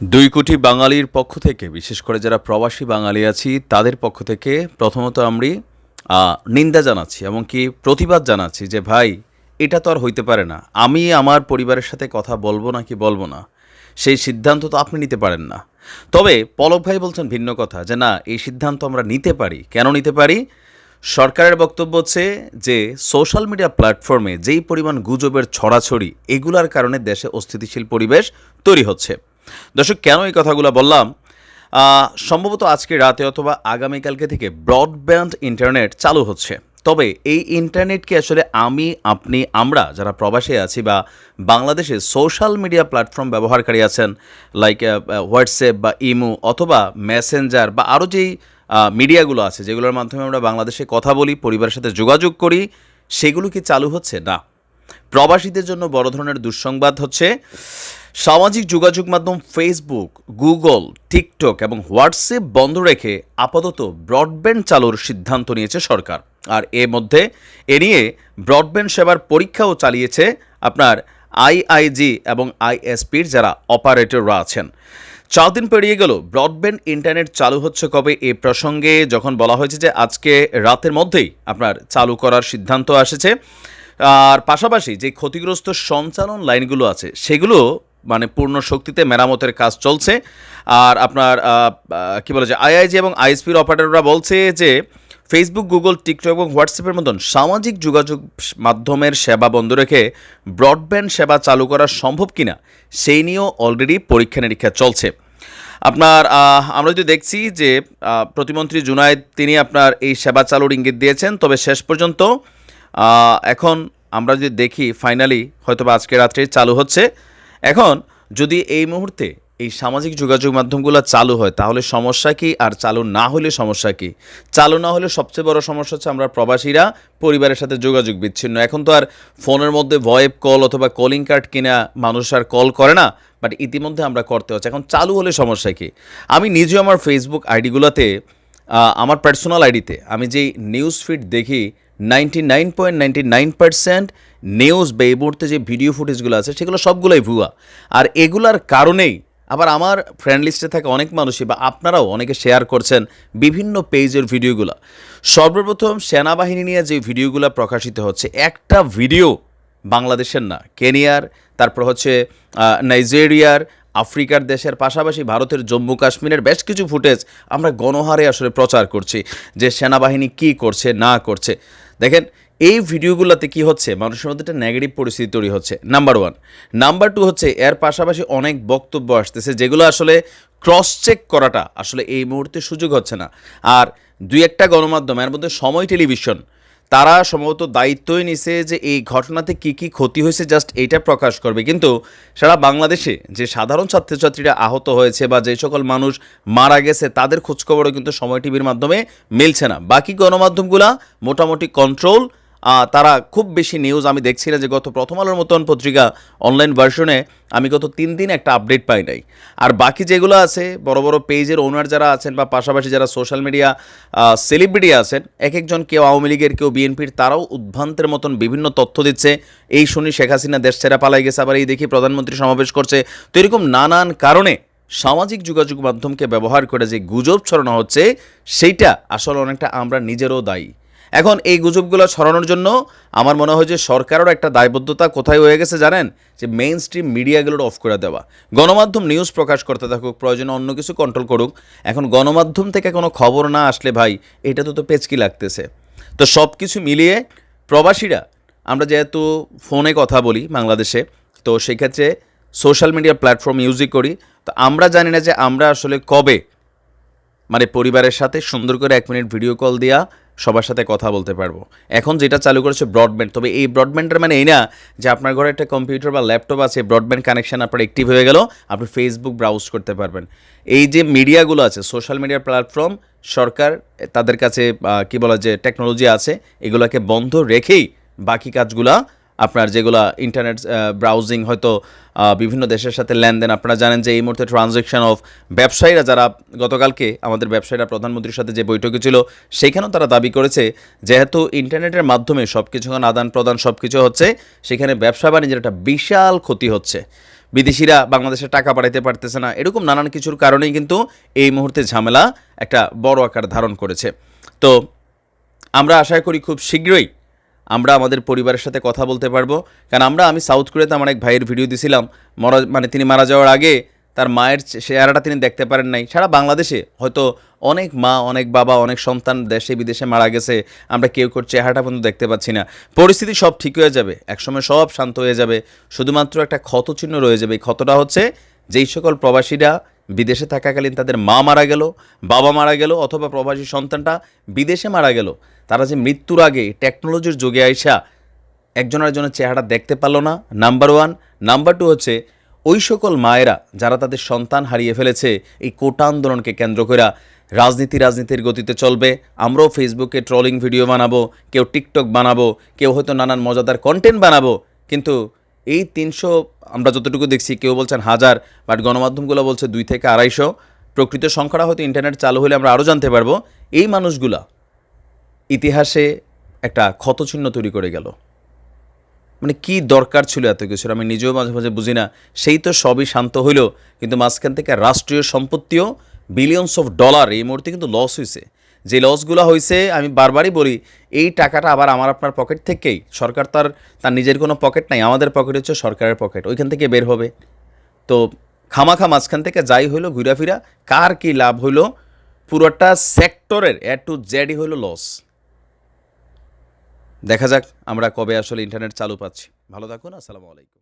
দুই কোটি বাঙালির পক্ষ থেকে, বিশেষ করে যারা প্রবাসী বাঙালি আছি, তাদের পক্ষ থেকে প্রথমত আমি নিন্দা জানাচ্ছি এমনকি প্রতিবাদ জানাচ্ছি যে, ভাই, এটা তো আর হইতে পারে না। আমি আমার পরিবারের সাথে কথা বলব না কি বলব না? সেই সিদ্ধান্ত তো আপনি নিতে পারেন না। তবে পলক ভাই বলছেন ভিন্ন কথা যে, না, এই সিদ্ধান্ত আমরা নিতে পারি। কেন নিতে পারি? সরকারের বক্তব্য হচ্ছে যে, সোশ্যাল মিডিয়া প্ল্যাটফর্মে যেই পরিমাণ গুজবের ছড়াছড়ি, এগুলার কারণে দেশে অস্থিতিশীল পরিবেশ তৈরি হচ্ছে। দর্শক, কেন এই কথাগুলো বললাম? সম্ভবত আজকে রাতে অথবা আগামীকালকে থেকে ব্রডব্যান্ড ইন্টারনেট চালু হচ্ছে। তবে এই ইন্টারনেটকে আসলে আমি, আপনি, আমরা যারা প্রবাসে আছি বা বাংলাদেশে সোশ্যাল মিডিয়া প্ল্যাটফর্ম ব্যবহারকারী আছেন, লাইক হোয়াটসঅ্যাপ বা ইমো অথবা মেসেঞ্জার বা আরও যেই মিডিয়াগুলো আছে, যেগুলোর মাধ্যমে আমরা বাংলাদেশে কথা বলি, পরিবারের সাথে যোগাযোগ করি, সেগুলো কি চালু হচ্ছে? না। প্রবাসীদের জন্য বড় ধরনের দুঃসংবাদ হচ্ছে সামাজিক যোগাযোগ মাধ্যম ফেসবুক গুগল টিকটক এবং হোয়াটসঅ্যাপ বন্ধ রেখে আপাতত ব্রডব্যান্ড চালুর সিদ্ধান্ত নিয়েছে সরকার। আর এর মধ্যে এ নিয়ে ব্রডব্যান্ড সেবার পরীক্ষাও চালিয়েছে আপনার আইআইজি এবং আইএসপির যারা অপারেটররা আছেন। চার দিন পেরিয়ে গেল ব্রডব্যান্ড ইন্টারনেট চালু হচ্ছে কবে এ প্রসঙ্গে যখন বলা হয়েছে যে আজকে রাতের মধ্যেই আপনার চালু করার সিদ্ধান্ত আসেছে। আর পাশাপাশি যে ক্ষতিগ্রস্ত সঞ্চালন লাইনগুলো আছে, সেগুলো মানে পূর্ণ শক্তিতে মেরামতের কাজ চলছে। আর আপনার কি বলে যে, আইআইজি এবং আইএসপির অপারেটররা বলছে যে ফেসবুক গুগল টিকটক এবং হোয়াটসঅ্যাপের মতন সামাজিক যোগাযোগ মাধ্যমের সেবা বন্ধ রেখে ব্রডব্যান্ড সেবা চালু করা সম্ভব কিনা, সেই নিয়েও অলরেডি পরীক্ষা নিরীক্ষা চলছে। আপনার আমরা যদি দেখছি যে প্রতিমন্ত্রী জুনায়েদ, তিনি আপনার এই সেবা চালুর ইঙ্গিত দিয়েছেন, তবে শেষ পর্যন্ত এখন আমরা যদি দেখি ফাইনালি হয়তো আজকে রাত্রে চালু হচ্ছে। এখন, যদি এই মুহূর্তে এই সামাজিক যোগাযোগ মাধ্যমগুলো চালু হয়, তাহলে সমস্যা কি? আর চালু না হলে সমস্যা কি? চালু না হলে সবচেয়ে বড় সমস্যা হচ্ছে আমরা প্রবাসীরা পরিবারের সাথে যোগাযোগ বিচ্ছিন্ন। এখন তো আর ফোনের মধ্যে ভয়েব কল অথবা কলিং কার্ড কিনা মানুষ আর কল করে না বাট ইতিমধ্যে আমরা করতে হচ্ছে। এখন চালু হলে সমস্যা কি? আমি নিজেও আমার ফেসবুক আইডিগুলোতে আমার পার্সোনাল আইডিতে আমি যেই নিউজ ফিড দেখি ninety nine point ninety nine percent news বা মুহূর্তে যে ভিডিও ফুটেজগুলো আছে, সেগুলো সবগুলোই ভুয়া। আর এগুলার কারণেই আবার আমার ফ্রেন্ড লিস্টে থাকা অনেক মানুষই বা আপনারাও অনেকে শেয়ার করছেন বিভিন্ন পেজের ভিডিওগুলো সর্বপ্রথম সেনাবাহিনী নিয়ে যে ভিডিওগুলো প্রকাশিত হচ্ছে, একটা ভিডিও বাংলাদেশের না, কেনিয়ার, তারপর হচ্ছে নাইজেরিয়ার, আফ্রিকার দেশের পাশাপাশি ভারতের জম্মু কাশ্মীরের বেশ কিছু ফুটেজ আমরা গণহারে আসলে প্রচার করছি যে সেনাবাহিনী কি করছে, না করছে। দেখেন, এই ভিডিওগুলোতে কি হচ্ছে? মানুষের মধ্যে একটা নেগেটিভ পরিস্থিতি তৈরি হচ্ছে। নাম্বার ওয়ান নাম্বার টু হচ্ছে, এর পাশাপাশি অনেক বক্তব্য আসতেছে যেগুলো আসলে ক্রস চেক করাটা আসলে এই মুহূর্তে সুযোগ হচ্ছে না। আর দুই একটা গণমাধ্যম, এর মধ্যে সময় টেলিভিশন তারা সম্ভবত দায়িত্বই নিছে যে এই ঘটনাতে কি কি ক্ষতি হয়েছে জাস্ট এইটা প্রকাশ করবে। কিন্তু সারা বাংলাদেশে যে সাধারণ ছাত্রছাত্রীরা আহত হয়েছে বা যে সকল মানুষ মারা গেছে, তাদের খোঁজখবরও কিন্তু সময় টিভির মাধ্যমে মিলছে না। বাকি গণমাধ্যমগুলা মোটামুটি কন্ট্রোল তারা খুব বেশি নিউজ আমি দেখছি না যে গত প্রথম আলোর মতন পত্রিকা অনলাইন ভার্সনে আমি গত তিন দিন একটা আপডেট পাই নাই। আর বাকি যেগুলো আছে, বড় বড় পেজের ওনার যারা আছেন বা পাশাপাশি যারা সোশ্যাল মিডিয়া সেলিব্রিটি আছেন এক একজন কেউ আওয়ামী লীগের, কেউ বিএনপির তারাও উদ্ভ্রান্তের মতন বিভিন্ন তথ্য দিচ্ছে। এই শুনি শেখ হাসিনা দেশ ছেড়া পালাই গেছে, আবার এই দেখি প্রধানমন্ত্রী সমাবেশ করছে। তো এরকম নানান কারণে সামাজিক যোগাযোগ মাধ্যমকে ব্যবহার করে যে গুজব ছড়ানো হচ্ছে, সেইটা আসলে অনেকটা আমরা নিজেরও দায়ী। এখন এই গুজবগুলো ছড়ানোর জন্য আমার মনে হয় যে সরকারেরও একটা দায়বদ্ধতা কোথায় হয়ে গেছে জানেন? যে মেইন স্ট্রিম মিডিয়াগুলোর অফ করে দেওয়া। গণমাধ্যম নিউজ প্রকাশ করতে থাকুক, প্রয়োজনে অন্য কিছু কন্ট্রোল করুক, এখন গণমাধ্যম থেকে কোনো খবর না আসলে ভাই, এটা তো তো পেচকি লাগতেছে। তো সব কিছু মিলিয়ে প্রবাসীরা, আমরা যেহেতু ফোনে কথা বলি বাংলাদেশে, তো সেক্ষেত্রে সোশ্যাল মিডিয়া প্ল্যাটফর্ম ইউজই করি। তো আমরা জানি না যে আমরা আসলে কবে মানে পরিবারের সাথে সুন্দর করে এক মিনিট ভিডিও কল দেওয়া সবার সাথে কথা বলতে পারব। এখন যেটা চালু করেছে ব্রডব্যান্ড। তবে এই ব্রডব্যান্ডের মানে এই না যে আপনার ঘরে একটা কম্পিউটার বা ল্যাপটপ আছে, ব্রডব্যান্ড কানেকশান আপনার অ্যাক্টিভ হয়ে গেল, আপনি ফেসবুক ব্রাউজ করতে পারবেন। এই যে মিডিয়াগুলো আছে সোশ্যাল মিডিয়া প্ল্যাটফর্ম সরকার, তাদের কাছে কি বলা যে টেকনোলজি আছে, এগুলোকে বন্ধ রেখেই বাকি কাজগুলা আপনার যেগুলা ইন্টারনেট ব্রাউজিং হয়তো বিভিন্ন দেশের সাথে লেনদেন, আপনারা জানেন যে এই মুহূর্তে ট্রানজ্যাকশন অফ ব্যবসায়ীরা যারা, গতকালকে আমাদের ব্যবসায়ীরা, প্রধানমন্ত্রীর সাথে যে বৈঠকে ছিল, সেখানেও তারা দাবি করেছে, যেহেতু ইন্টারনেটের মাধ্যমে সব কিছু আদান প্রদান সব কিছু হচ্ছে, সেখানে ব্যবসা বাণিজ্যের একটা বিশাল ক্ষতি হচ্ছে। বিদেশিরা বাংলাদেশে টাকা পাঠাইতে পারতেছে না, এরকম নানান কিছুর কারণেই কিন্তু এই মুহূর্তে ঝামেলা একটা বড় আকার ধারণ করেছে। তো আমরা আশা করি খুব শীঘ্রই আমরা আমাদের পরিবারের সাথে কথা বলতে পারব। কারণ আমরা, আমি সাউথ কোরিয়াতে আমার এক ভাইয়ের ভিডিও দিছিলাম। মরা মানে তিনি মারা যাওয়ার আগে তার মায়ের চেহারাটা তিনি দেখতে পারেন নাই। সারা বাংলাদেশে হয়তো অনেক মা, অনেক বাবা, অনেক সন্তান দেশে, বিদেশে মারা গেছে। আমরা কেউ কেউ চেহারাটা পর্যন্ত দেখতে পাচ্ছি না। পরিস্থিতি সব ঠিক হয়ে যাবে। একসময় সব শান্ত হয়ে যাবে। শুধুমাত্র একটা ক্ষতচিহ্ন রয়ে যাবে। এই ক্ষতটা হচ্ছে যেই সকল প্রবাসীরা বিদেশে থাকাকালীন তাদের মা মারা গেল, বাবা মারা গেল, অথবা প্রবাসী সন্তানটা বিদেশে মারা গেল। তারা যে মৃত্যুর আগে টেকনোলজির যোগে আইসা একজন আরেকজনের চেহারা দেখতে পারল না নাম্বার ওয়ান নাম্বার টু হচ্ছে, ওই সকল মায়েরা যারা তাদের সন্তান হারিয়ে ফেলেছে, এই কোটা আন্দোলনকে কেন্দ্র করে রাজনীতি রাজনীতির গতিতে চলবে। আমরাও ফেসবুকে ট্রলিং ভিডিও বানাবো, কেউ টিকটক বানাবো, কেউ হয়তো নানান মজাদার কন্টেন্ট বানাবো, কিন্তু এই তিনশো, আমরা যতটুকু দেখছি, কেউ বলছেন হাজার বাট গণমাধ্যমগুলো বলছে দুই থেকে আড়াইশো। প্রকৃত সংখ্যাটা হয়তো ইন্টারনেট চালু হলে আমরা আরও জানতে পারব। এই মানুষগুলা ইতিহাসে একটা ক্ষতচিহ্ন তৈরি করে গেল। মানে কি দরকার ছিল এত কিছুর আমি নিজেও মাঝে মাঝে বুঝি না। সেই তো সবই শান্ত হইল, কিন্তু মাঝখান থেকে রাষ্ট্রীয় সম্পত্তিও বিলিয়নস অফ ডলার এই মুহূর্তে কিন্তু লস হয়েছে যে লসগুলো হয়েছে আমি বারবারই বলি, এই টাকাটা আবার আমার আপনার পকেট থেকেই। সরকার তার তার নিজের কোনো পকেট নাই, আমাদের পকেট হচ্ছে সরকারের পকেট ওইখান থেকে বের হবে। তো খামাখা মাঝখান থেকে যাই হইল ঘুরাফিরা কার কি লাভ হইল, পুরোটা সেক্টরের এ টু জেডই হইল লস দেখা যাক আমরা কবে আসলে ইন্টারনেট চালু পাচ্ছি। ভালো থাকুন, আসসালামু আলাইকুম।